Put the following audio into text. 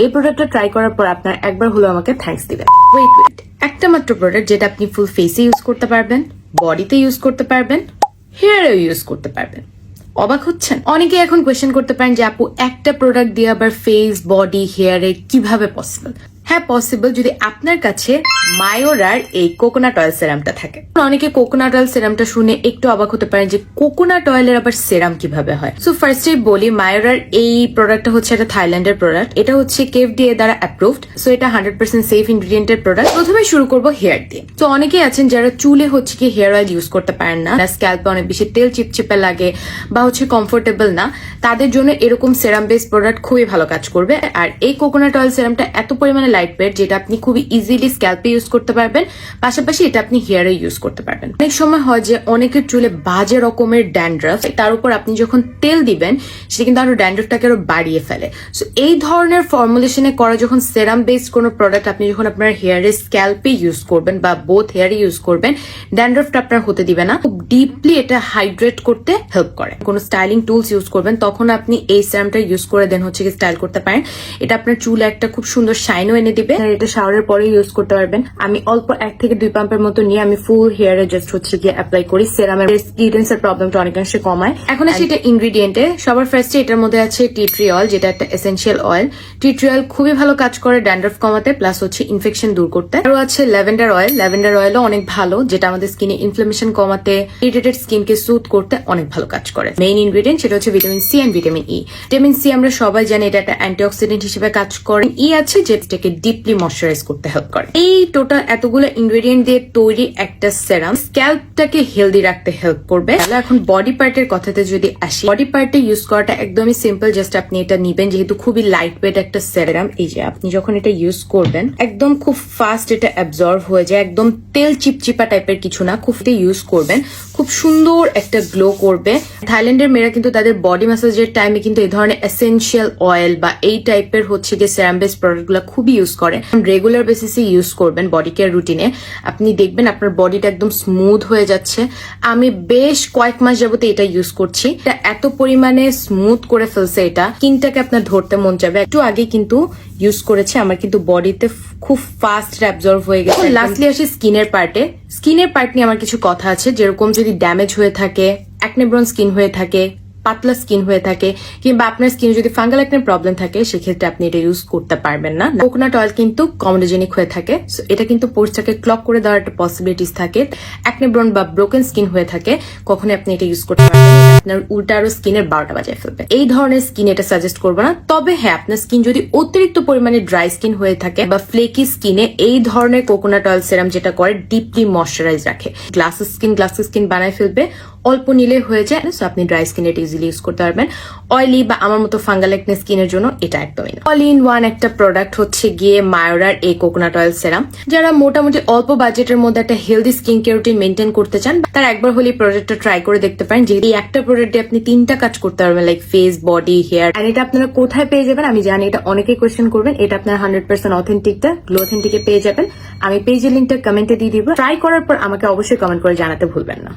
এই প্রোডাক্টটা ট্রাই করার পর আপনার একবার হলো আমাকে থ্যাংকস দিবেন। ওয়েট ওয়েট একটা মাত্র প্রোডাক্ট যেটা আপনি ফুল ফেসে ইউজ করতে পারবেন বডিতে ইউজ করতে পারবেন হেয়ারেও ইউজ করতে পারবেন। অবাক হচ্ছেন? অনেকে এখন কোয়েশ্চেন করতে পারেন যে, আপু, একটা প্রোডাক্ট দিয়ে আবার ফেস বডি হেয়ারে কীভাবে পসিবল হ্যাঁ পসিবল যদি আপনার কাছে মায়োরার এই কোকোনাট অয়েল সেরামটা থাকে। অনেকে কোকোনাট অয়েল সেরামটা শুনে একটু অবাক হতে পারেন যে কোকোনাট অয়েলের আবার সেরাম কীভাবে হয়। সো ফার্স্টে বলি, মায়োরার এই প্রোডাক্টটা হচ্ছে একটা থাইল্যান্ডের প্রোডাক্ট এটা হচ্ছে কেফ কেএফডিএ দ্বারা অ্যাপ্রুভড সো এটা হান্ড্রেড পার্সেন্ট সেফ ইনগ্রিডিয়েন্টের প্রোডাক্ট প্রথমে শুরু করব হেয়ার দিয়ে। তো অনেকেই আছেন যারা চুলে হচ্ছে কি হেয়ার অয়েল ইউজ করতে পারেন না। স্ক্যাল্পে অনেক বেশি তেল চিপচিপে লাগে বা হচ্ছে কমফোর্টেবল না। তাদের জন্য এরকম সেরাম বেস প্রোডাক্ট খুবই ভালো কাজ করবে। আর এই কোকোনাট অয়েল সেরামটা এত পরিমাণে লাইট ওয়েট যেটা আপনি খুবই ইজিলি স্ক্যাল্পে ইউজ করতে পারবেন, পাশাপাশি এটা আপনি হেয়ারে ইউজ করতে পারবেন। অনেক সময় হয় যে অনেকের চুলে বাজে রকমের ড্যান্ড্রাফ তার উপর আপনি যখন তেল দিবেন, সেটা কিন্তু আরও ড্যান্ড্রাফটাকে আরও বাড়িয়ে ফেলে। সো এই ধরনের ফর্মুলেশনে করা যখন সেরাম বেসড কোনো প্রোডাক্ট আপনি যখন আপনার হেয়ারে স্ক্যাল্পে ইউজ করবেন বা বোথ হেয়ারে ইউজ করবেন ড্যান্ড্রাফটা আপনার হতে দিবে না। খুব ডিপলি এটা হাইড্রেট করতে হেল্প করে। কোনো স্টাইলিং টুলস ইউজ করবেন, তখন আপনি এই সেরামটা ইউজ করে দেন হচ্ছে কি স্টাইল করতে পারেন। এটা আপনার চুল একটা খুব সুন্দর শাইনও এনে দিবে। এটা শাওয়ারের পরে ইউজ করতে পারবেন। আমি অল্প এক থেকে দুই পাম্পের মতো নিয়ে আমি ফুল হেয়ারে জাস্ট হচ্ছে গিয়ে অ্যাপ্লাই করি। সেরামের স্কিডেন্স এর প্রবলেমটা অনেকাংশে কমায়। এখন আছে এটা ইনগ্রিডিয়েন্টে সবার ফার্স্টে এটার মধ্যে আছে টি ট্রি অয়েল যেটা একটা essential oil tea tree oil খুবই ভালো কাজ করে ড্যান্ড্রফ কমাতে প্লাস হচ্ছে ইনফেকশন দূর করতে। আরও আছে ল্যাভেন্ডার অয়েল ল্যাভেন্ডার অয়েলও অনেক ভালো যেটা আমাদের স্কিনে ইনফ্লামেশন কমাতে ইরিটেটেড স্কিনকে সুথ করতে অনেক ভালো কাজ করে। মেইন ইনগ্রিডিয়েন্ট সেটা হচ্ছে vitamin C and vitamin E vitamin C আমরা সবাই জানি এটা একটা অ্যান্টিঅক্সিডেন্ট হিসেবে কাজ করে। ই আছে যেটাকে ডিপলি ময়শ্চারাইজ করতে হেল্প করে। এই টোটাল এতগুলো ইনগ্রেডিয়েন্ট দিয়ে তৈরি একটা সেরাম স্ক্যাল্পটাকে হেলদি রাখতে হেল্প করবে। তাহলে এখন বডি পার্টের কথাতে যদি আসি বডি পার্টে ইউজ করাটা একদমই সিম্পল জাস্ট আপনি এটা নিবেন, যেহেতু খুবই লাইট ওয়েট একটা সেরাম এই যে আপনি যখন এটা ইউজ করবেন, একদম খুব ফাস্ট এটা অ্যাবজর্ভ হয়ে যায়, একদম তেল চিপচিপা টাইপের কিছু না, খুব ইউজ করবেন। খুব সুন্দর একটা গ্লো করবে। থাইল্যান্ডের মেয়েরা কিন্তু তাদের বডি ম্যাসাজের টাইমে কিন্তু এই ধরনের এসেনশিয়াল অয়েল বা এই টাইপের হচ্ছে গিয়ে সেরাম বেস প্রোডাক্টগুলো খুবই ইউজ করে। রেগুলার বেসিসে ইউজ করবেন বডি কেয়ার রুটিনে আপনি দেখবেন আপনার বডিটা একদম স্মুথ হয়ে যাচ্ছে। আমি বেশ কয়েক মাস যাবতে এটা ইউজ করছি। এত পরিমাণে স্মুথ করে ফেলছে এটা। স্কিনটাকে আপনার ধরতে মন যাবে একটু আগে কিন্তু ইউজ করেছে। আমার কিন্তু বডিতে খুব ফাস্ট অ্যাবজর্ভ হয়ে গেছে। লাস্টলি আসি স্কিনের পার্টে স্কিনের পার্ট নিয়ে আমার কিছু কথা আছে। যেরকম যদি ড্যামেজ হয়ে থাকে অ্যাকনেব্রন স্কিন হয়ে থাকে পাতলা স্কিন হয়ে থাকে কিংবা আপনার স্কিনে যদি ফাঙ্গাল একটা প্রবলেম থাকে, সেক্ষেত্রে আপনি এটা ইউজ করতে পারবেন না। কোকোনাট অয়েল কিন্তু কমোডোজেনিক হয়ে থাকে। এটা কিন্তু পোর্সটাকে ক্লক করে দেওয়ার একটা পসিবিলিটিস থাকে। অ্যাকনেব্রন বা ব্রোকেন স্কিন হয়ে থাকে, কখনোই আপনি এটা ইউজ করতে পারবেন আপনার উল্টা আরও স্কিনের বারোটা বাজায় ফেলবে। এই ধরনের স্কিন এটা সাজেস্ট করব না। তবে হ্যাঁ আপনার স্কিন যদি অতিরিক্ত পরিমাণে ড্রাই স্কিন হয়ে থাকে বা ফ্লেকি স্কিনে এই ধরনের কোকোনাট অয়েল সেরাম যেটা করে ডিপলি ময়শ্চারাইজ রাখে। গ্লাস স্কিন গ্লাস স্কিন বানায় ফেলবে। অল্প নিলে হয়ে যায়। সো আপনি ড্রাই স্কিন এটা ইজিলি ইউজ করতে পারবেন। অয়েলি বা আমার মতো ফাঙ্গাল একনে স্কিনের জন্য এটা একদমই না। অল ইন ওয়ান একটা প্রোডাক্ট হচ্ছে গিয়ে মায়োরার এই কোকোনাট অয়েল সেরাম যারা মোটামুটি অল্প বাজেটের মধ্যে একটা healthy skin care routine maintain করতে চান তারা একবার হলে প্রোডাক্টটা ট্রাই করে দেখতে পারেন যে এই একটা প্রোডাক্টে আপনি তিনটা কাজ করতে পারবেন লাইক ফেস বডি হেয়ার আর এটা আপনারা কোথায় পেয়ে যাবেন? আমি জানি এটা অনেকেই কোয়েশ্চেন করবেন। এটা আপনার হান্ড্রেড পার্সেন্ট অথেন্টিকটা গ্লো অথেন্টিকে পেয়ে যাবেন। আমি পেজের লিঙ্কটা কমেন্টে দিয়ে দিব। ট্রাই করার পর আমাকে অবশ্যই কমেন্ট করে জানাতে ভুলবেন না।